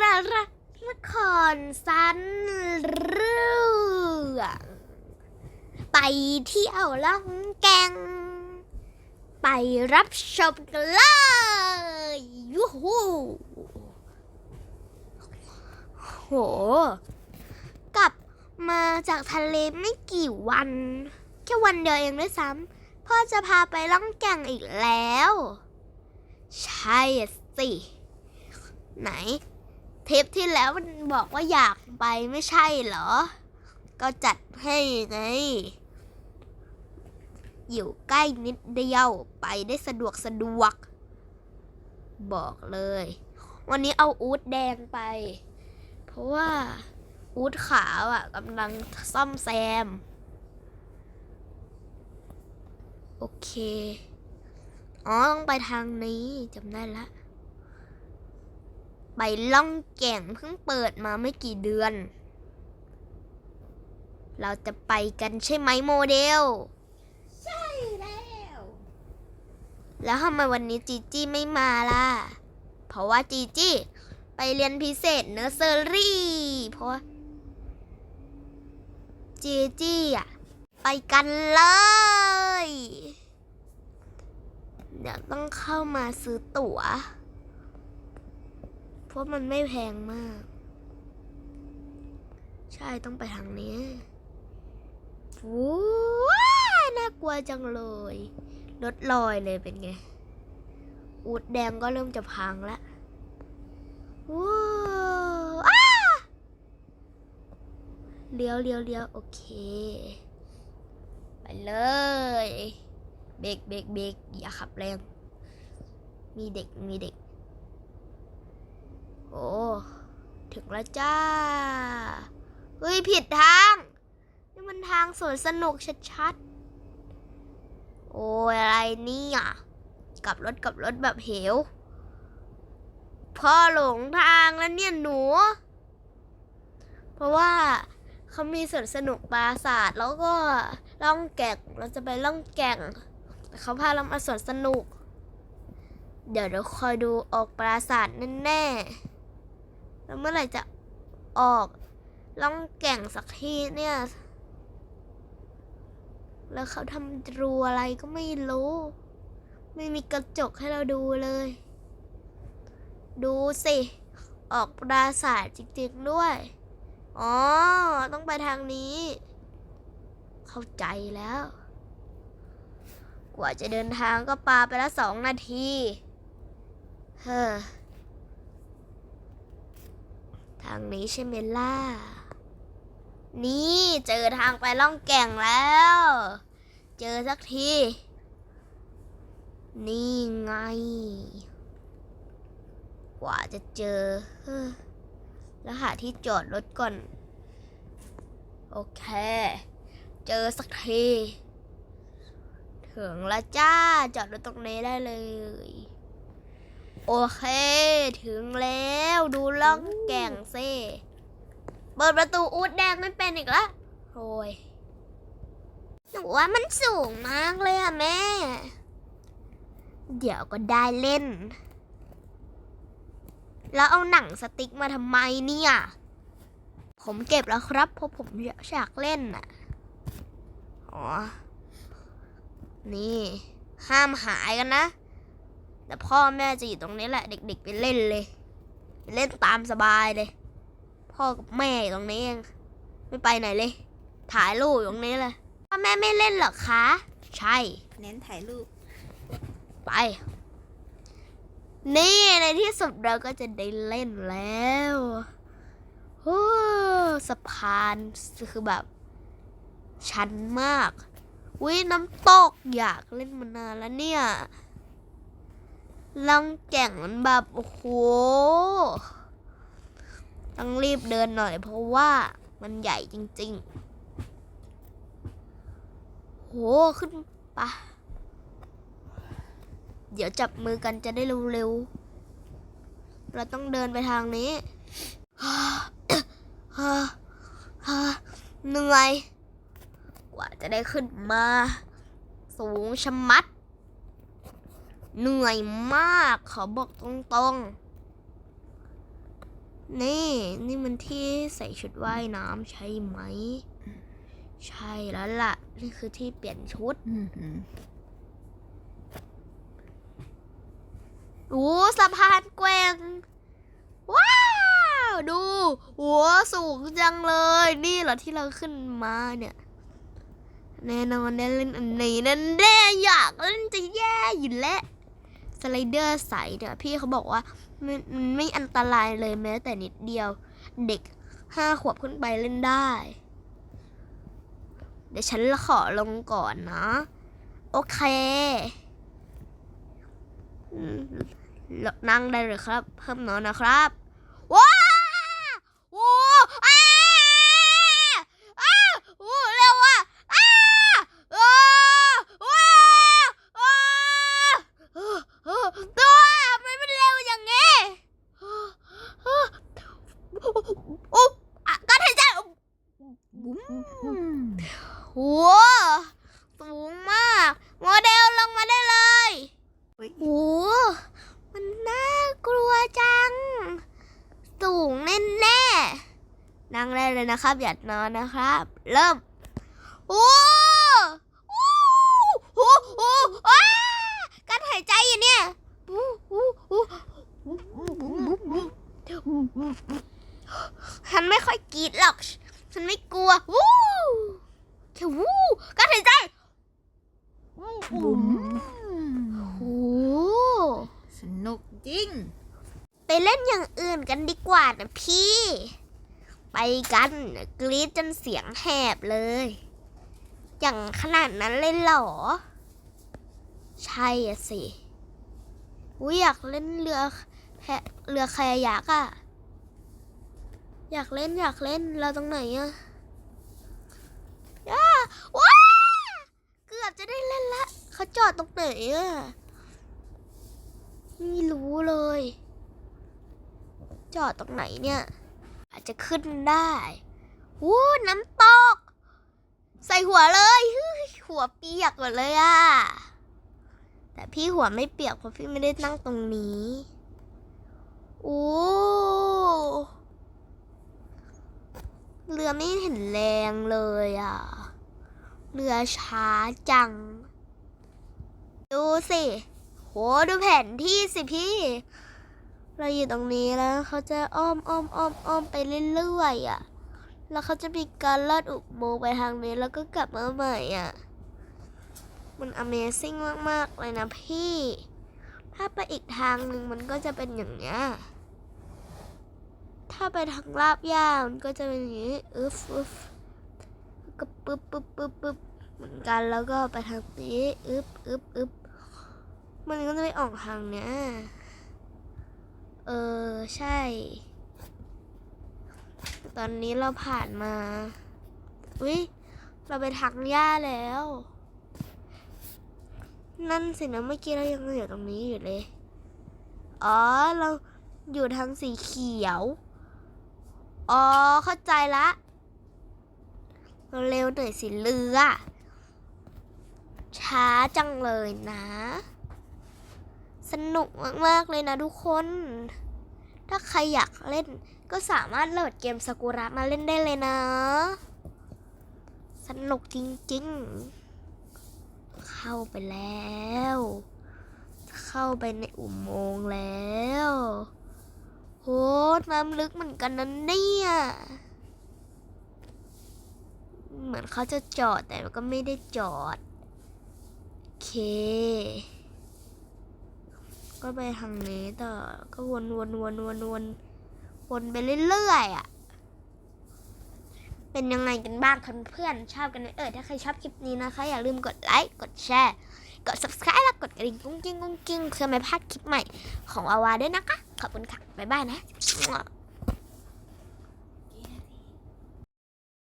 ระระนครสันเรื่องไปเที่ยวล่องแกง ไปรับชมกันเลยยูหูโห กลับมาจากทะเลไม่กี่วัน แค่วันเดียวเองด้วยซ้ำพ่อจะพาไปล่องแก่งอีกแล้ว ใช่สิ ไหน ทปที่แล้วมันบอกว่าอยากไปไม่ใช่เหรอ ก็จัดให้ไง อยู่ใกล้นิดเดียวไปได้สะดวกสะดวก บอกเลย วันนี้เอาอูดแดงไป เพราะว่าอูดขาวอะกำลังซ่อมแซม โอเค อ๋อ ต้องไปทางนี้จำได้ละ ไปล่องแก่งเพิ่งเปิดมาไม่กี่เดือน เราจะไปกันใช่ไหมโมเดล ใช่แล้ว แล้วทำไมวันนี้จีจี้ไม่มาล่ะ เพราะว่าจีจี้ไปเรียนพิเศษเนอร์เซอรี่ เพราะว่าจีจี้อะ ไปกันเลยเดี๋ยวต้องเข้ามาซื้อตั๋ว เพราะมันไม่แพงมาก ใช่ต้องไปทางนี้ว้าน่ากลัวจังเลยรถลอยเลยเป็นไง อูดแดงก็เริ่มจะพังแล้วว้าวอ้าเลี้ยวเลี้ยวเลี้ยวโอเค ไปเลย เบรกเบรกเบรกอย่าขับแรง มีเด็กมีเด็ก โอ้ ถึงแล้วจ้า เฮ้ย ผิดทาง นี่มันทางสวนสนุกชัดๆ โอ้ยอะไรเนี่ยกลับรถกลับรถแบบเหว พ่อหลงทางแล้วเนี่ยหนู เพราะว่าเขามีสวนสนุกปราสาทแล้วก็ล่องแก่งเราจะไปล่องแก่งแต่เขาพาเรามาสวนสนุก เดี๋ยวเดี๋ยวคอยดูออกปราสาทแน่ๆ แล้วเมื่อไหร่จะออกล่องแก่งสักทีเนี่ย แล้วเขาทำรูอะไรก็ไม่รู้ ไม่มีกระจกให้เราดูเลย ดูสิ ออกปราสาทจริงๆด้วย อ๋อ ต้องไปทางนี้ เข้าใจแล้ว กว่าจะเดินทางก็ปาไปแล้วสองนาที เฮ้อางนี้ใช่ไหมล่ะ นี่เจอทางไปล่องแก่งแล้ว เจอสักที นี่ไง กว่าจะเจอ แล้วหาที่จอดรถก่อน โอเค เจอสักที ถึงแล้วจ้า จอดรถตรงนี้ได้เลย โอเค ถึงแล้วดูล่องแก่งซิเปิดประตูอูดแดงไม่เป็นอีกละโอ้ยหนูว่ามันสูงมากเลยอะแม่ เดี๋ยวก็ได้เล่น แล้วเอาหนังสติ๊กมาทำไมเนี่ย ผมเก็บแล้วครับเพราะผมอยากเล่นน่ะอ๋อ นี่ ห้ามหายกันนะ แต่พ่อแม่จะอยู่ตรงนี้แหละเด็กๆไปเล่นเลยไปเล่นตามสบายเลย พ่อกับแม่อยู่ตรงนี้เองไม่ไปไหนเลย ถ่ายรูปอยู่ตรงนี้เลยพ่อแม่ไม่เล่นเหรอคะ ใช่ เน้นถ่ายรูป ไป นี่ในที่สุดเราก็จะได้เล่นแล้วโอ้สะพานคือแบบ ชันมากวิน้ำตกอยากเล่นมานานแล้วเนี่ย ล่องแก่งมันแบบโอ้โหต้องรีบเดินหน่อยเพราะว่ามันใหญ่จริงๆ โหขึ้นปะเดี๋ยวจับมือกันจะได้เร็วๆ เราต้องเดินไปทางนี้เหนื่อย กว่าจะได้ขึ้นมา สูงชะมัด เหนื่อยมากขอบอกตรงนี่ นี่มันที่ใส่ชุดว่ายน้ำใช่ไหม ใช่แล้วล่ะ นี่คือที่เปลี่ยนชุดอืมอืมโอ้สะพานแกว่งว้าว ดูหัวสูงจังเลย นี่เหรอที่เราขึ้นมาเนี่ยแน่นอนได้เล่นอันนี้นั่นแน่อยากเล่นจะแย่อยู่แล้ว สไลเดอร์ใสเนี่ยพี่เขาบอกว่ามันไม่อันตรายเลยแม้แต่นิดเดียว เด็กห้าขวบขึ้นไปเล่นได้ เดี๋ยวฉันขอลงก่อนนะ โอเคนั่งได้เลยครับ เพิ่มนอนนะครับ ว้าวโอ้อ้าอ้าโอ้เร็วอะอ้าอ้าว้าอ้าเออเออตัวทำไมมันเร็วอย่างงี้เออเออโอ้อะการหายใจ บุ้ม โอ้สูงมาก โมเดลลงมาได้เลย เฮ้ย โอ้มันน่ากลัวจัง สูงแน่แนั่งได้เลยนะครับ อย่านอนนะครับ เริ่มโอ้โอ้โอ้โอ้อ้าการหายใจอยู่เนี่ยโอ้โอ้โอ้ฉันไม่ค่อยกรีดหรอก ฉันไม่กลัว วู้แค่วู้การหายใจ บุ้ม โอ้ สนุกจริง ไปเล่นอย่างอื่นกันดีกว่านะพี่ ไปกันกรีดจนเสียงแหบเลย อย่างขนาดนั้นเลยเหรอ ใช่อะสิอุ้ยอยากเล่นเรือแพเรือคายักอะอยากเล่นอยากเล่นเราตรงไหนอะว้าเกือบจะได้เล่นละ เขาจอดตรงไหนอะไม่รู้เลย จอดตรงไหนเนี่ย อาจจะขึ้นได้วู้น้ำตก ใส่หัวเลย หัวเปียกหมดเลยอะแต่พี่หัวไม่เปียกเพราะพี่ไม่ได้นั่งตรงนี้โอ้เรือไม่เห็นแรงเลยอะเรือช้าจัง ดูสิ โห ดูแผนที่สิพี่ เราอยู่ตรงนี้แล้วเขาจะอ้อมอ้อมอ้อมอ้อมไปเรื่อยๆอะ แล้วเขาจะมีการลอดอุโมงค์ไปทางนี้แล้วก็กลับมาใหม่อะ มัน Amazing มากๆเลยนะพี่ ถ้าไปอีกทางหนึ่งมันก็จะเป็นอย่างเนี้ย ถ้าไปทางลาบย่ามันก็จะเป็นอย่างนี้อึฟอึฟก็ปึ๊บปึ๊บปึ๊บปึ๊บเหมือนกันแล้วก็ไปทางนี้อึบอึบอึบมันก็จะไปออกทางเนี้ย เออ ใช่ ตอนนี้เราผ่านมา อุ้ยเราไปทางหญ้าแล้ว นั่นสินะเมื่อกี้เรายังอยู่ตรงนี้อยู่เลย อ๋อ เราอยู่ทางสีเขียว อ๋อ เข้าใจละเร็วหน่อยสิเรือ ช้าจังเลยนะ สนุกมาก ๆ เลยนะทุกคน ถ้าใครอยากเล่นก็สามารถโหลดเกมสกุระมาเล่นได้เลยนะ สนุกจริง ๆ เข้าไปแล้ว เข้าไปในอุโมงค์แล้วโหน้ำลึกเหมือนกันนะเนี่ย เหมือนเขาจะจอดแต่ก็ไม่ได้จอด โอเค ก็ไปทางนี้ต่อก็วนวนวนวนวนวนไปเรื่อยๆอะ เป็นยังไงกันบ้างคะเพื่อนชอบกันไหมเออถ้าใครชอบคลิปนี้นะคะ อย่าลืมกดไลค์กดแชร์กด subscribe และกดกระดิ่งกุ้งกิ้งกุ้งกิ้งเพื่อไม่พลาดคลิปใหม่ของอาวาด้วยนะคะ ขอบคุณค่ะ บ๊ายบายนะ